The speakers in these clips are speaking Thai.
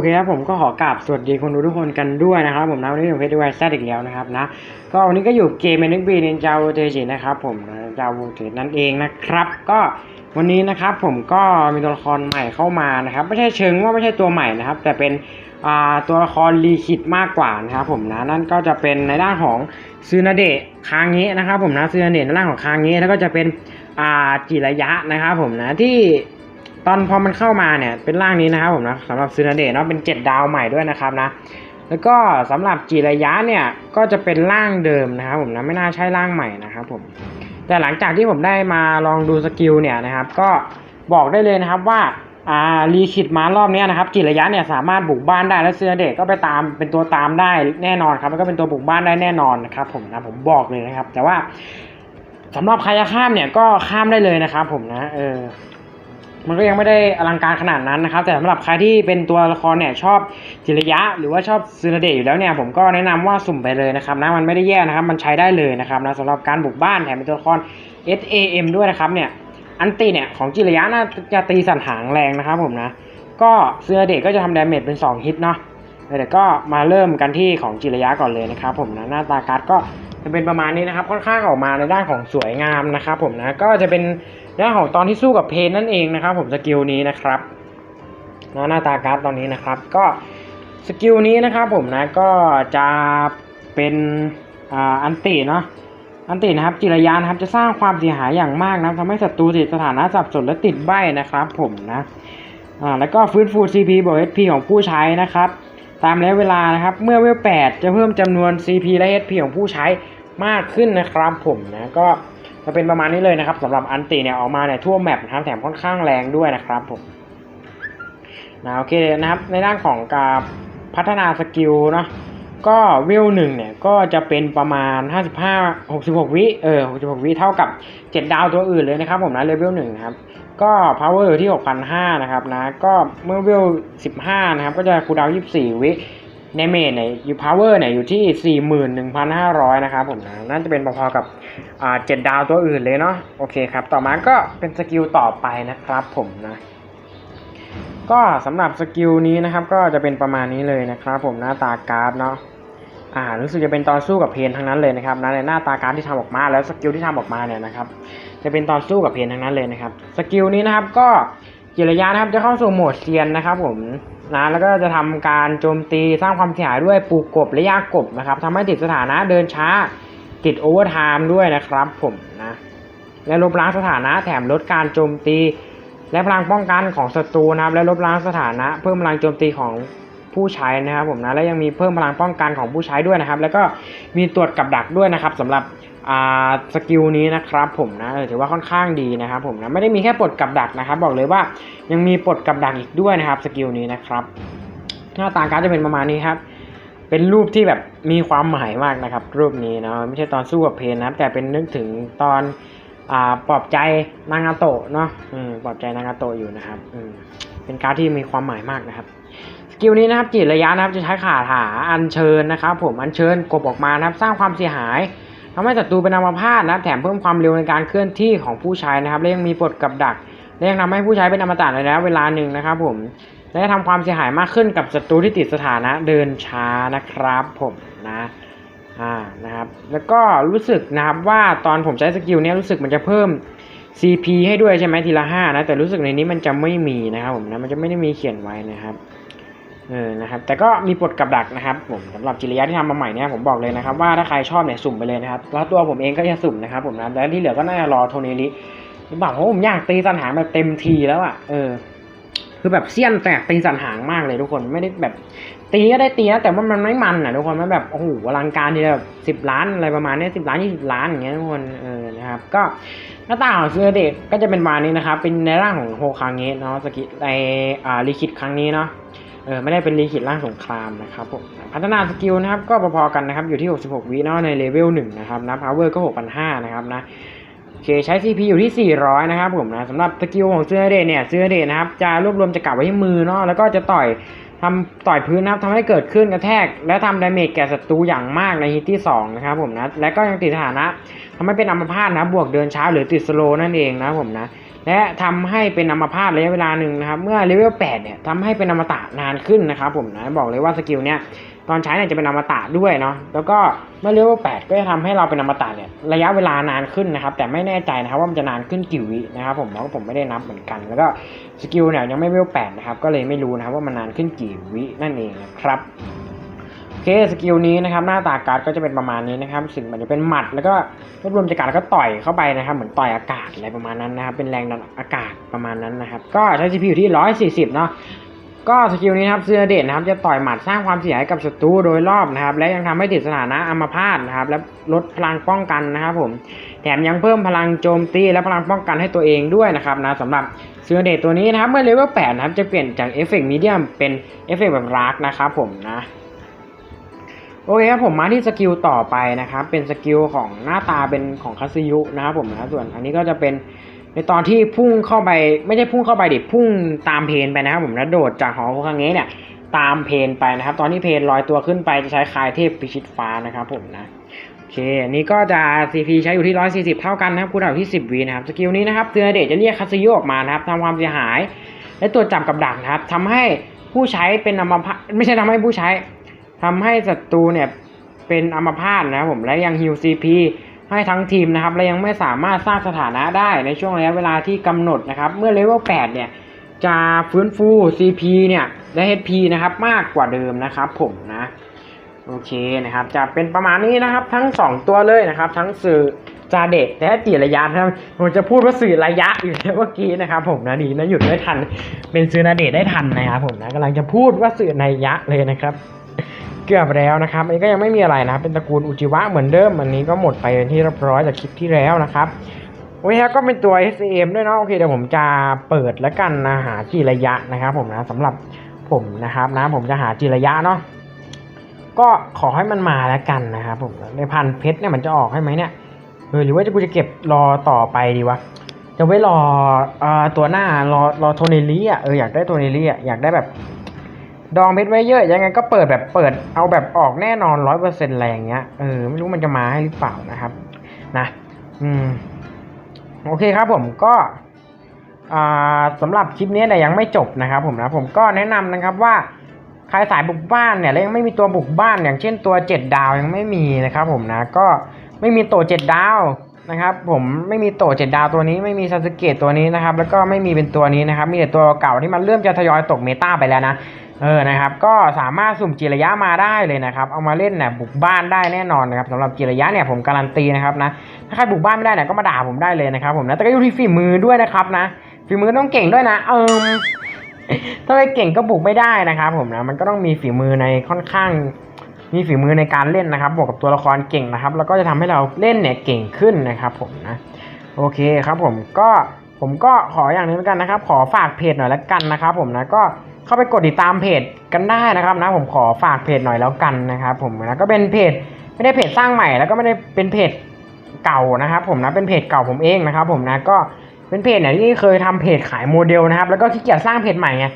โอเคครับผมก็ขอกราบสวัสดีคนดูทุกคนกันด้วยนะครับผมนะวันนี้ผมเพชรดีไวซ์แซดอีกแล้วนะครับนะก็วันนี้ก็อยู่เกมเมนึกบีนินจาวเทจินะครับผมนะจาวเทจนั่นเองนะครับ ก็วันนี้นะครับผมก็มีตัวละครใหม่เข้ามานะครับ ไม่ใช่เชิงว่าไม่ใช่ตัวใหม่นะครับ แต่เป็นตัวละครรีคิดมากกว่านะครับผมนะนั่นก็จะเป็นในด้านของซูนาเดะคางเงะนะครับผมนะซูนาเดะในด้านของคางเงะแล้วก็จะเป็นจิระยะนะครับผมนะที่ ตอนพอมันเข้ามาเนี่ยเป็นร่างนี้นะครับผมนะสำหรับซูนาเดะเนาะเป็น 7 ดาวใหม่ด้วยนะครับนะแล้วก็สำหรับจิระยะเนี่ยก็จะเป็นร่างเดิมนะครับผมนะไม่น่าใช่ร่างใหม่นะครับผมแต่หลังจากที่ผมได้มาลองดูสกิลเนี่ยนะครับ ก็บอกได้เลยนะครับว่าอ่ารีคิดมารอบนี้นะครับจิระยะเนี่ยสามารถบุกบ้านได้และซูนาเดะก็ไปตามเป็นตัวตามได้แน่นอนครับแล้วก็เป็นตัวบุกบ้านได้แน่นอนนะครับผมนะผมบอกเลยนะครับ แต่ว่าสำหรับใครจะข้ามเนี่ยก็ข้ามได้เลยนะครับผมนะเออ มันก็ยังไม่ได้อลังการขนาดนั้นนะครับ แต่สำหรับใครที่เป็นตัวละครเนี่ยชอบจิระยะ หรือว่าชอบซูนาเดะอยู่แล้วเนี่ยผมก็แนะนำว่าสุ่มไปเลยนะครับนะมันไม่ได้แย่นะครับ มันใช้ได้เลยนะครับนะสำหรับการบุกบ้านแถมเป็นตัวละคร SAM ด้วยนะครับเนี่ยอันตีเนี่ยของจิระยะน่าจะตีสันหางแรงนะครับผมนะก็ซูนาเดะก็จะทำดาเมจเป็น 2 ฮิตเนาะเดี๋ยวก็มาเริ่มกันที่ของจิระยะก่อนเลยนะครับผมนะหน้าตาการ์ดก็ จะเป็นประมาณนี้นะครับ ค่อนข้างออกมาในด้านของสวยงามนะครับ ผมนะก็จะเป็นเรื่องของตอนที่สู้กับเพนนั่นเองนะครับ ผมสกิลนี้นะครับนะหน้าตาการ์ดตอนนี้นะครับ ก็สกิลนี้นะครับ ผมนะก็จะเป็นอันติเนาะอันตินะครับจิระยานครับจะสร้างความเสียหายอย่างมากนะทำให้ศัตรูติดสถานะสับสนและติดใบนะครับ ผมนะอ่าแล้วก็ฟื้นฟู CP บวก HP ของผู้ใช้นะครับ ตามระยะเวลานะครับ เมื่อเวล8จะเพิ่มจำนวน CP และ HP ของผู้ใช้มากขึ้นนะครับผมนะก็จะเป็นประมาณนี้เลยนะครับสำหรับอันติเนี่ยออกมาเนี่ยทั่วแมปนะครับแถมค่อนข้างแรงด้วยนะครับผมนะโอเคนะครับในด้านของการพัฒนาสกิลเนาะ ก็เวหนึ่งเนี่ยก็จะเป็นประมาณ 55 66 วิเออ66 วิเท่ากับ 7 ดาวตัวอื่นเลยนะครับผมนะเลเวลหนึ่งครับก็ power อยู่ที่ 6,500 นะครับนะก็เมื่อเวล 15 นะครับ ก็จะคูดาว 24 วิในเมจเนี่ยอยู่ power เนี่ยอยู่ที่ 41,500 นะครับผมนะน่าจะเป็นพอๆกับอ่า7ดาวตัวอื่นเลยเนาะโอเคครับ ต่อมาก็เป็นสกิลต่อไปนะครับผมนะ ก็สำหรับสกิลนี้นะครับก็จะเป็นประมาณนี้เลยนะครับ ผมหน้าตาการ์ดเนาะอ่ารู้สึกจะเป็นตอนสู้กับเพนทั้งนั้นเลยนะครับนะในหน้าตาการ์ดที่ทำออกมาแล้วสกิลที่ทำออกมาเนี่ยนะครับจะเป็นตอนสู้กับเพนทั้งนั้นเลยนะครับสกิลนี้นะครับก็จิระยะนะครับจะเข้าสู่โหมดเซียนนะครับ ผมนะแล้วก็จะทำการโจมตีสร้างความเสียหายด้วยปลูกกบและยากกบนะครับทำให้ติดสถานะเดินช้าติดโอเวอร์ไทม์ด้วยนะครับ ผมนะและลบล้างสถานะแถมลดการโจมตี และพลังป้องกันของศัตรูนะครับ และลบล้างสถานะ เพิ่มพลังโจมตีของผู้ใช้นะครับผมนะและยังมีเพิ่มพลังป้องกันของผู้ใช้ด้วยนะครับ แล้วก็มีตรวจกับดักด้วยนะครับสำหรับสกิลนี้นะครับผมนะถือว่าค่อนข้างดีนะครับผมนะไม่ได้มีแค่ปลดกับดักนะครับ บอกเลยว่ายังมีปลดกับดักอีกด้วยนะครับสกิลนี้นะครับหน้าตาการดจะเป็นประมาณนี้ครับ เป็นรูปที่แบบมีความหมายมากนะครับ รูปนี้เนาะไม่ใช่ตอนสู้กับเพนนะครับ แต่เป็นนึกถึงตอน อ่าปลอบใจนางาโตะเนาะปลอบใจนางาโตะอยู่นะครับอืเป็นการ์ดที่มีความหมายมากนะครับสกิลนี้นะครับจิตระยะนะครับจะใช้คาถาอัญเชิญนะครับ ผมอัญเชิญกบออกมานะครับ สร้างความเสียหายทำให้ศัตรูเป็นอัมพาตนะแถมเพิ่มความเร็วในการเคลื่อนที่ของผู้ใช้นะครับและยังมีปลดกับดักและยังทำให้ผู้ใช้เป็นอมตะในระยะเวลาหนึ่งนะครับ ผมและทำความเสียหายมากขึ้นกับศัตรูที่ติดสถานะเดินช้านะครับ ผมนะ อ่านะครับ แล้วก็รู้สึกนะครับว่าตอนผมใช้สกิลเนี้ยรู้สึกมันจะเพิ่ม CP ให้ด้วยใช่ไหมทีละห้านะแต่รู้สึกในนี้มันจะไม่มีนะครับผมนะมันจะไม่ได้มีเขียนไว้นะครับเออนะครับแต่ก็มีปลดกับดักนะครับผมสำหรับจิริยะที่ทำมาใหม่เนี่ยผมบอกเลยนะครับว่าถ้าใครชอบเนี่ยสุ่มไปเลยนะครับแล้วตัวผมเองก็จะสุ่มนะครับผมนะแล้วที่เหลือก็น่าจะรอโทเนลิหรือเปล่าเพราะผมอยากตีสันหางแบบเต็มทีแล้วอะเออคือแบบเสี้ยนแตกตีสันหางมากเลยทุกคนไม่ได้แบบ ตีก็ได้ตีนะแต่ว่ามันไม่มันอะทุกคนมันแบบโอ้โหอลังการทีแบบสิบล้านอะไรประมาณนี้สิบล้านยี่สิบล้านอย่างเงี้ยทุกคนเออนะครับก็หน้าตาของเสื้อเด็กก็จะเป็นมานี้นะครับเป็นในร่างของโฮคางเงะเนาะสกิในอ่าลิคิดครั้งนี้เนาะเออไม่ได้เป็นรีคิดร่างสงครามนะครับผมพัฒนาสกิลนะครับก็พอๆกันนะครับอยู่ที่ 66 วิเนาะในเลเวล1นะครับนะ power ก็ 6,500 นะครับนะโอเคใช้ CP อยู่ที่ 400 นะครับผมนะสำหรับสกิลของเสื้อเดชเนี่ยเสื้อเดชนะครับจะรวบรวมจะกลับไว้ที่มือเนาะแล้วก็จะต่อย ทำต่อยพื้นนะครับทำให้เกิดขึ้นกระแทก และทำดาเมจแก่ศัตรูอย่างมากในฮิตที่ 2 นะครับผมนะ และก็ยังติดสถานะทำให้เป็นอัมพาตนะบวกเดินช้าหรือติดสโลนั่นเองนะครับผมนะ และทำให้เป็นอัมพาตระยะเวลาหนึ่งนะครับ เมื่อเลเวล8เนี่ยทำให้เป็นอมตะนานขึ้นนะครับผมนะ บอกเลยว่าสกิลเนี้ย ตอนใช้เนี่ยจะเป็นอมตะด้วยเนาะแล้วก็เมื่อเลเวล8ก็จะทำให้เราเป็นอมตะเนี่ยระยะเวลานานขึ้นนะครับ แต่ไม่แน่ใจนะครับว่ามันจะนานขึ้นกี่วินะครับ ผมเพราะว่าผมไม่ได้นับเหมือนกัน แล้วก็สกิลเนี่ยยังไม่เลเวล8นะครับก็เลยไม่รู้นะครับว่ามันนานขึ้นกี่วินั่นเองนะครับโอเคสกิลนี้นะครับหน้าตาการ์ดก็จะเป็นประมาณนี้นะครับสิ่งมันจะเป็นหมัด แล้วก็รวบรวมจากการแล้วก็ต่อยเข้าไปนะครับ เหมือนต่อยอากาศอะไรประมาณนั้นนะครับเป็นแรงดันอากาศประมาณนั้นนะครับ ก็ใช้ CPU อยู่ที่ 140 เนาะ ก็สกิลนี้นะครับเซอร์เดนนะครับจะต่อยหมัดสร้างความเสียหายกับศัตรูโดยรอบนะครับ และยังทำให้ติดสถานะอัมพาตนะครับ และลดพลังป้องกันนะครับผมแถมยังเพิ่มพลังโจมตีและพลังป้องกันให้ตัวเองด้วยนะครับนะสำหรับเซอร์เดนตัวนี้นะครับเมื่อเลเวล8นะครับจะเปลี่ยนจากเอฟเฟกต์มีเดียมเป็นเอฟเฟกต์แบบรักนะครับผมนะโอเคครับผมมาที่สกิลต่อไปนะครับเป็นสกิลของหน้าตาเป็นของคาซิยุนะครับผมนะส่วนอันนี้ก็จะเป็น ในตอนที่พุ่งเข้าไปไม่ใช่พุ่งเข้าไปดิพุ่งตามเพนไปนะครับผมนะโดดจากหอโคคังเงะเนี่ย ตามเพนไปนะครับ ตอนที่เพนลอยตัวขึ้นไปจะใช้คายเทพพิชิตฟ้านะครับผมนะโอเคอันนี้ก็จะ CP ใช้อยู่ที่ 140 เท่ากันนะครับคูณอยู่ที่ 10วีนะครับสกิลนี้นะครับเตือนเดชจะเรียกคาซิโยออกมานะครับทำความเสียหาย และตรวจับกับดักนะครับทำให้ผู้ใช้เป็นอัมพาตไม่ใช่ทำให้ผู้ใช้ทำให้ศัตรูเนี่ยเป็นอัมพาตนะครับผมและยังฮิวซีพี ให้ทั้งทีมนะครับและยังไม่สามารถสร้างสถานะได้ในช่วงระยะเวลาที่กำหนดนะครับ เมื่อเลเวล8เนี่ยจะฟื้นฟู CP เนี่ยและ HP นะครับมากกว่าเดิมนะครับผมนะโอเคนะครับจะเป็นประมาณนี้นะครับทั้ง 2 ตัวเลยนะครับ ทั้งสื่อจาเดะและจิระยะนะครับผมจะพูดว่าสื่อระยะอยู่เมื่อกี้นะครับผมนะดีนะหยุดไม่ทัน เป็นสื่อนาเดะได้ทันนะครับผมนะกำลังจะพูดว่าสื่อในยะเลยนะครับ เกือบแล้วนะครับอันนี้ก็ยังไม่มีอะไรนะครับเป็นตระกูลอุจิวะเหมือนเดิมอันนี้ก็หมดไปเป็นที่เรียบร้อยจากคลิปที่แล้วนะครับโอเคครับก็เป็นตัว S M ด้วยเนาะโอเคเดี๋ยวผมจะเปิดแล้วกันนะหาจีระยะนะครับผมนะสำหรับผมนะครับนะผมจะหาจีระยะเนาะก็ขอให้มันมาแล้วกันนะครับผมในพันเพชรเนี่ยมันจะออกให้ไหมเนี่ยเออหรือว่าจะกูจะเก็บรอต่อไปดีวะจะไว้รออตัวหน้ารอรอโทเนลี่อะเอออยากได้โทเนลี่อะอยากได้แบบ ดองเพชรไว้เยอะยังไงก็เปิดแบบเปิดเอาแบบออกแน่นอนร้อยเปอร์เซ็นต์อะไรอย่างเงี้ยเออไม่รู้มันจะมาให้หรือเปล่านะครับนะอืมโอเคครับผมก็อ่าสำหรับคลิปนี้เนี่ยยังไม่จบนะครับผมนะผมก็แนะนำนะครับว่าใครสายบุกบ้านเนี่ยแล้วยังไม่มีตัวบุกบ้านอย่างเช่นตัวเจ็ดดาวยังไม่มีนะครับผมนะก็ไม่มีโตเจ็ดดาวนะครับผมไม่มีโตเจ็ดดาวตัวนี้ไม่มีซาสึเกะตัวนี้นะครับแล้วก็ไม่มีเป็นตัวนี้นะครับมีแต่ตัวเก่าที่มันเริ่มจะทยอยตกเมตาไปแล้วนะ เออนะครับก็สามารถสุ่มจิระยะมาได้เลยนะครับเอามาเล่นเนี่ยบุกบ้านได้แน่นอนนะครับสำหรับจิระยะเนี่ยผมการันตีนะครับนะถ้าใครบุกบ้านไม่ได้เนี่ยก็มาด่าผมได้เลยนะครับผมนะแต่ก็อยู่ที่ฝีมือด้วยนะครับนะฝีมือต้องเก่งด้วยนะ เออถ้าไม่เก่งก็บุกไม่ได้นะครับผมนะมันก็ต้องมีฝีมือในค่อนข้าง มีฝีมือในการเล่นนะครับบวกกับตัวละครเก่งนะครับ แล้วก็จะทำให้เราเล่นเนี่ยเก่งขึ้นนะครับผมนะโอเคครับผมก็ผมก็ขออย่างหนึงแล้วกันนะครับ ขอฝากเพจหน่อยแล้วกันนะครับ ผมนะก็ เข้าไปกดติดตามเพจกันได้นะครับนะผมขอฝากเพจหน่อยแล้วกันนะครับผมนะก็เป็นเพจไม่ได้เพจสร้างใหม่ แล้วก็ไม่ได้เป็นเพจเก่านะครับผมนะเป็นเพจเก่าผมเองนะครับผมนะก็เป็นเพจเนี่ยที่เคยทำเพจขายโมเดลนะครับแล้วก็ขี้เกียจสร้างเพจใหม่ไง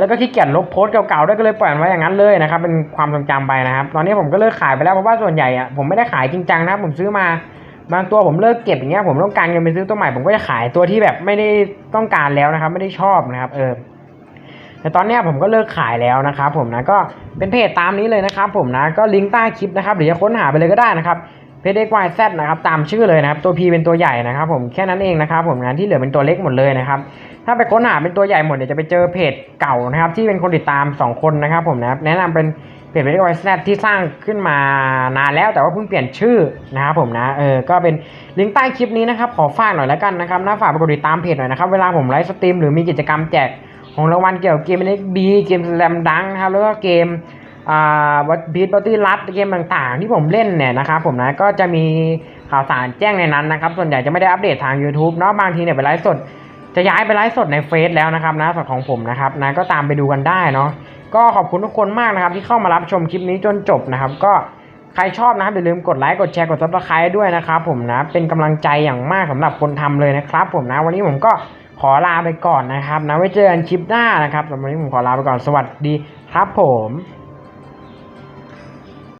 แล้วก็ขี้เกียจลบโพสต์เก่าๆด้วยก็เลยปล่อยมันไว้อย่างนั้นเลยนะครับเป็นความทรงจำไปนะครับตอนนี้ผมก็เลิกขายไปแล้วเพราะว่าส่วนใหญ่อะผมไม่ได้ขายจริงจังนะครับผมซื้อมาบางตัวผมเลิกเก็บอย่างเงี้ยผมต้องการเงินไปซื้อตัวใหม่ผมก็จะขายตัวที่แบบไม่ได้ต้องการแล้วนะครับ ไม่ได้ชอบนะครับเออ แต่ตอนนี้ผมก็เลิกขายแล้วนะครับผมนะก็เป็นเพจตามนี้เลยนะครับผมนะก็ลิงก์ใต้คลิปนะครับหรือจะค้นหาไปเลยก็ได้นะครับเพจ XYZ นะครับตามชื่อเลยนะครับตัว P เป็นตัวใหญ่นะครับ ผมแค่นั้นเองนะครับผมนะที่เหลือเป็นตัวเล็กหมดเลยนะครับถ้าไปค้นหาเป็นตัวใหญ่หมดเดี๋ยวจะไปเจอเพจเก่านะครับ ที่เป็นคนติดตาม 2 คนนะครับ ผมนะแนะนำเป็นเพจ XYZ ที่สร้างขึ้นมานานแล้วแต่ว่าเพิ่งเปลี่ยนชื่อนะครับผมนะเออก็เป็นลิงก์ใต้คลิปนี้นะครับขอฝากหน่อยแล้วกันนะครับนะฝากไปกดติดตามเพจหน่อยนะครับเวลาผมไลฟ์สตรีมหรือมีกิจกรรมแจก ของรางวัลเกี่ยวกับเกมเล็กบีเกมแรมดังครับแล้วก็เกมอ่าวัดบีทบัตตี้รัดเกมต่างๆ ที่ผมเล่นเนี่ยนะครับผมนะก็จะมีข่าวสารแจ้งในนั้นนะครับ ส่วนใหญ่จะไม่ได้อัปเดตทาง YouTube เนาะบางทีเนี่ยไปไลฟ์สด จะย้ายไปไลฟ์สดในเฟซแล้วนะครับนะส่วนของผมนะครับนะก็ตามไปดูกันได้เนาะก็ขอบคุณทุกคนมากนะครับ ที่เข้ามารับชมคลิปนี้จนจบนะครับ ก็ใครชอบนะครับอย่าลืมกดไลค์กดแชร์กดซับสไครต์ด้วยนะครับผมนะเป็นกำลังใจอย่างมากสำหรับคนทำเลยนะครับ ผมนะวันนี้ผมก็ ขอลาไปก่อนนะครับนะไว้เจอกันคลิปหน้านะครับสำหรับวันนี้ผมขอลาไปก่อนสวัสดีครับผม